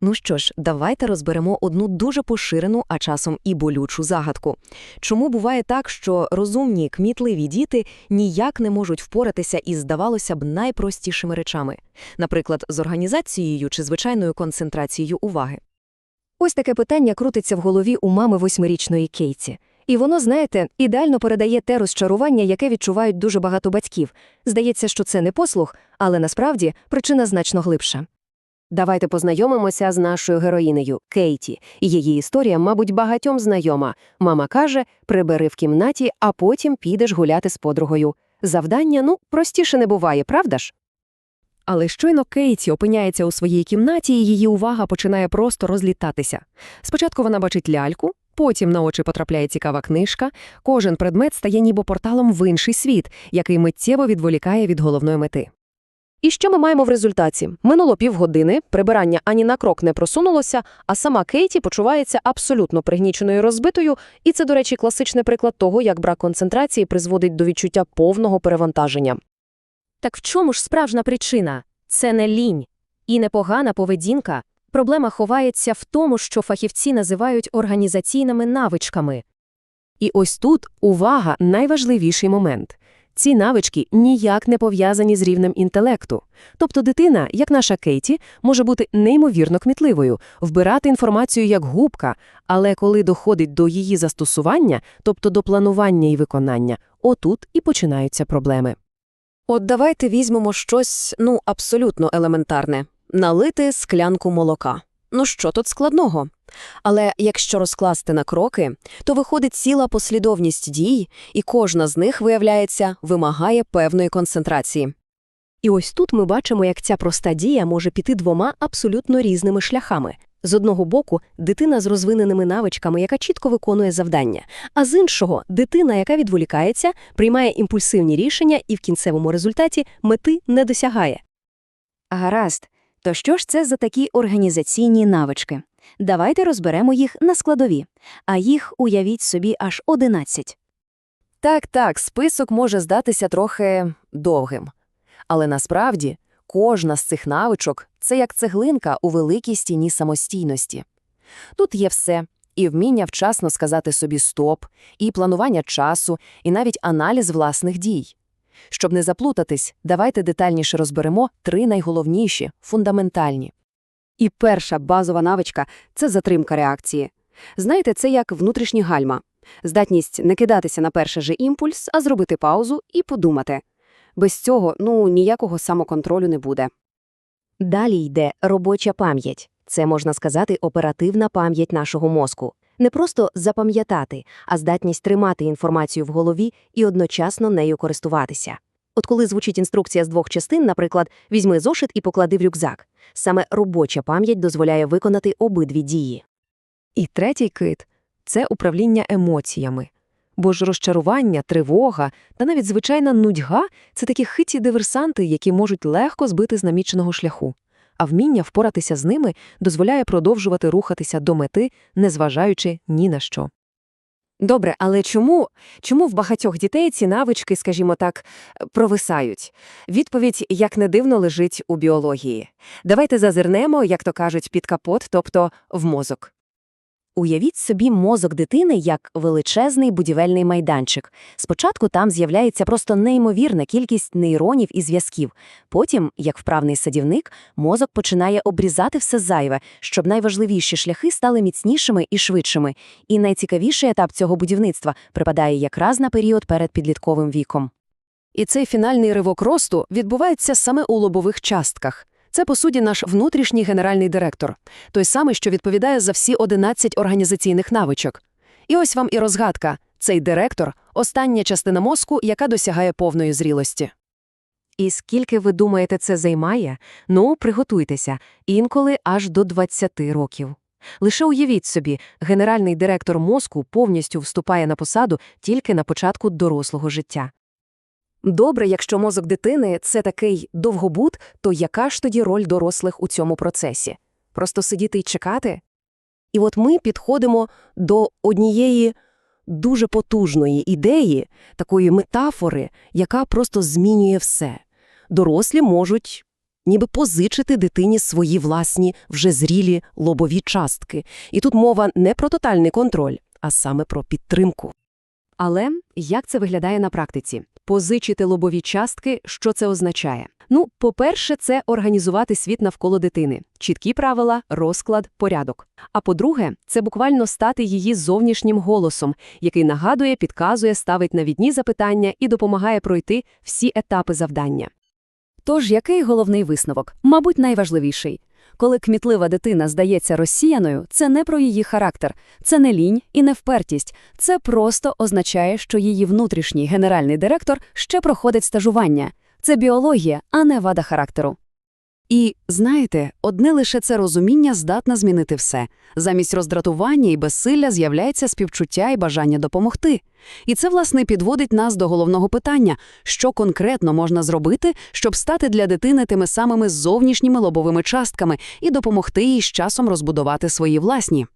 Ну що ж, давайте розберемо одну дуже поширену, а часом і болючу загадку. Чому буває так, що розумні, кмітливі діти ніяк не можуть впоратися із, здавалося б, найпростішими речами, наприклад, з організацією чи звичайною концентрацією уваги? Ось таке питання крутиться в голові у мами восьмирічної Кейті. І воно, знаєте, ідеально передає те розчарування, яке відчувають дуже багато батьків. Здається, що це не послух, але насправді причина значно глибша. Давайте познайомимося з нашою героїнею Кейті. Її історія, мабуть, багатьом знайома. Мама каже: прибери в кімнаті, а потім підеш гуляти з подругою. Завдання, ну, простіше не буває, правда ж? Але щойно Кейті опиняється у своїй кімнаті, і її увага починає просто розлітатися. Спочатку вона бачить ляльку, потім на очі потрапляє цікава книжка. Кожен предмет стає ніби порталом в інший світ, який миттєво відволікає від головної мети. І що ми маємо в результаті? Минуло півгодини, прибирання ані на крок не просунулося, а сама Кейті почувається абсолютно пригніченою розбитою, і це, до речі, класичний приклад того, як брак концентрації призводить до відчуття повного перевантаження. Так в чому ж справжня причина? Це не лінь і не погана поведінка. Проблема ховається в тому, що фахівці називають організаційними навичками. І ось тут увага найважливіший момент. Ці навички ніяк не пов'язані з рівнем інтелекту. Тобто дитина, як наша Кейті, може бути неймовірно кмітливою, вбирати інформацію як губка, але коли доходить до її застосування, тобто до планування і виконання, отут і починаються проблеми. От давайте візьмемо щось, ну, абсолютно елементарне – налити склянку молока. Ну що тут складного? Але якщо розкласти на кроки, то виходить ціла послідовність дій, і кожна з них, виявляється, вимагає певної концентрації. І ось тут ми бачимо, як ця проста дія може піти двома абсолютно різними шляхами. З одного боку, дитина з розвиненими навичками, яка чітко виконує завдання, а з іншого дитина, яка відволікається, приймає імпульсивні рішення і в кінцевому результаті мети не досягає. Гаразд. То що ж це за такі організаційні навички? Давайте розберемо їх на складові, а їх, уявіть собі, аж 11. Так-так, список може здатися трохи довгим. Але насправді кожна з цих навичок – це як цеглинка у великій стіні самостійності. Тут є все – і вміння вчасно сказати собі «стоп», і планування часу, і навіть аналіз власних дій. Щоб не заплутатись, давайте детальніше розберемо три найголовніші, фундаментальні. І перша базова навичка – це затримка реакції. Знаєте, це як внутрішні гальма. Здатність не кидатися на перший же імпульс, а зробити паузу і подумати. Без цього, ну, ніякого самоконтролю не буде. Далі йде робоча пам'ять. Це, можна сказати, оперативна пам'ять нашого мозку. Не просто запам'ятати, а здатність тримати інформацію в голові і одночасно нею користуватися. От коли звучить інструкція з двох частин, наприклад, візьми зошит і поклади в рюкзак. Саме робоча пам'ять дозволяє виконати обидві дії. І третій кит – це управління емоціями. Бо ж розчарування, тривога та навіть звичайна нудьга – це такі хиті диверсанти, які можуть легко збити з наміченого шляху. А вміння впоратися з ними дозволяє продовжувати рухатися до мети, незважаючи ні на що. Добре, але чому, чому в багатьох дітей ці навички, скажімо так, провисають? Відповідь, як не дивно, лежить у біології. Давайте зазирнемо, як то кажуть, під капот, тобто в мозок. Уявіть собі мозок дитини як величезний будівельний майданчик. Спочатку там з'являється просто неймовірна кількість нейронів і зв'язків. Потім, як вправний садівник, мозок починає обрізати все зайве, щоб найважливіші шляхи стали міцнішими і швидшими. І найцікавіший етап цього будівництва припадає якраз на період перед підлітковим віком. І цей фінальний ривок росту відбувається саме у лобових частках. Це, по суті, наш внутрішній генеральний директор, той самий, що відповідає за всі 11 організаційних навичок. І ось вам і розгадка. Цей директор – остання частина мозку, яка досягає повної зрілості. І скільки ви думаєте, це займає? Ну, приготуйтеся, інколи аж до 20 років. Лише уявіть собі, генеральний директор мозку повністю вступає на посаду тільки на початку дорослого життя. Добре, якщо мозок дитини – це такий довгобут, то яка ж тоді роль дорослих у цьому процесі? Просто сидіти і чекати? І от ми підходимо до однієї дуже потужної ідеї, такої метафори, яка просто змінює все. Дорослі можуть ніби позичити дитині свої власні вже зрілі лобові частки. І тут мова не про тотальний контроль, а саме про підтримку. Але як це виглядає на практиці? Позичити лобові частки, що це означає? Ну, по-перше, це організувати світ навколо дитини. Чіткі правила, розклад, порядок. А по-друге, це буквально стати її зовнішнім голосом, який нагадує, підказує, ставить навідні запитання і допомагає пройти всі етапи завдання. Тож, який головний висновок? Мабуть, найважливіший. Коли кмітлива дитина здається розсіяною, це не про її характер, це не лінь і не впертість. Це просто означає, що її внутрішній генеральний директор ще проходить стажування. Це біологія, а не вада характеру. І, знаєте, одне лише це розуміння здатне змінити все. Замість роздратування і безсилля з'являється співчуття і бажання допомогти. І це, власне, підводить нас до головного питання, що конкретно можна зробити, щоб стати для дитини тими самими зовнішніми лобовими частками і допомогти їй з часом розбудувати свої власні.